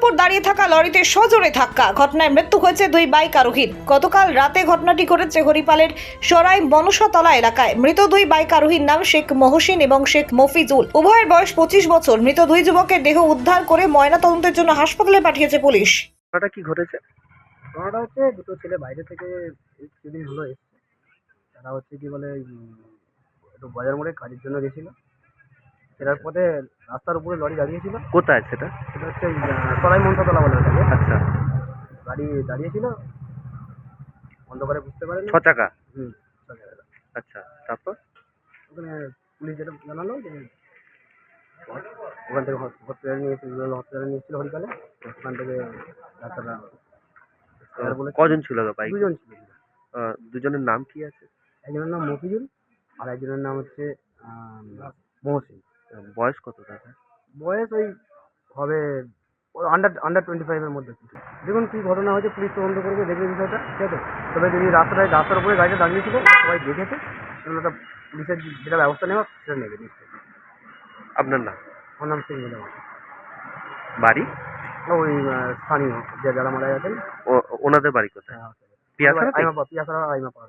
উপর দাঁড়িয়ে থাকা লরিতে সজোরে ধাক্কা। ঘটনায় মৃত্যু হয়েছে দুই বাইক আরোহীর গতকাল রাতে ঘটনাটি ঘটেছে হরিপালের সরাই মনসাতলা এলাকায়। মৃত দুই বাইক আরোহীর নাম শেখ মহসিন এবং শেখ মফিজুল। উভয়ের বয়স পঁচিশ বছর। মৃত দুই যুবকের দেহ উদ্ধার করে ময়নাতদন্তের জন্য হাসপাতালে পাঠিয়েছে পুলিশ। ঘটনাটা কি ঘটেছে? ঘটনাটা হচ্ছে দুটো ছেলে বাইরে থেকে কিছুদিন হলো এসছে। তারা হচ্ছে কি বলে একটু বাজার মোড়ে কাজের জন্য গেছিল। ফেরার পথে রাস্তার উপরে লরি দাঁড়িয়েছিল। কোথায় সেটা? সেটা হচ্ছে সরাই মন্ত্রতলা বলে ওটাকে। আচ্ছা। গাড়ি দাঁড়িয়েছিল। অন্ধকারে বুঝতে পারেনি। ছ চাকা? হুম আচ্ছা তারপর? ওখানে পুলিশ যেটা জানালো যে ওখান থেকে হসপিটালে নিয়ে হসপিটালে নিয়েছিল হরিকালে। ওখান থেকে ডাক্তাররা বলে কজন ছিল বাইক? দুজন ছিল। দুজনের নাম কি আছে? একজনের নাম মফিজুল আর একজনের নাম হচ্ছে মহসিন। বয়স কত তাদের বয়স ওই হবে আন্ডার আন্ডার টোয়েন্টি ফাইভের মধ্যে। দেখুন কী ঘটনা হয়েছে পুলিশ তদন্ত করবে দেখবে বিষয়টা ঠিক আছে? তবে যদি রাস্তাটায় রাস্তার উপরে গাড়িটা দাঁড়িয়েছিল সবাই দেখেছে একটা পুলিশের যেটা ব্যবস্থা নেওয়া সেটা নেবে নিশ্চয়ই। আপনার নাম? আমার নাম সিং বাড়ি? ওই স্থানীয় যে যারা মারা গেছেন। ওনাদের বাড়ি কোথায়? পিয়াসারাতে? আইমা পা পিয়াসারা আইমা পাড়া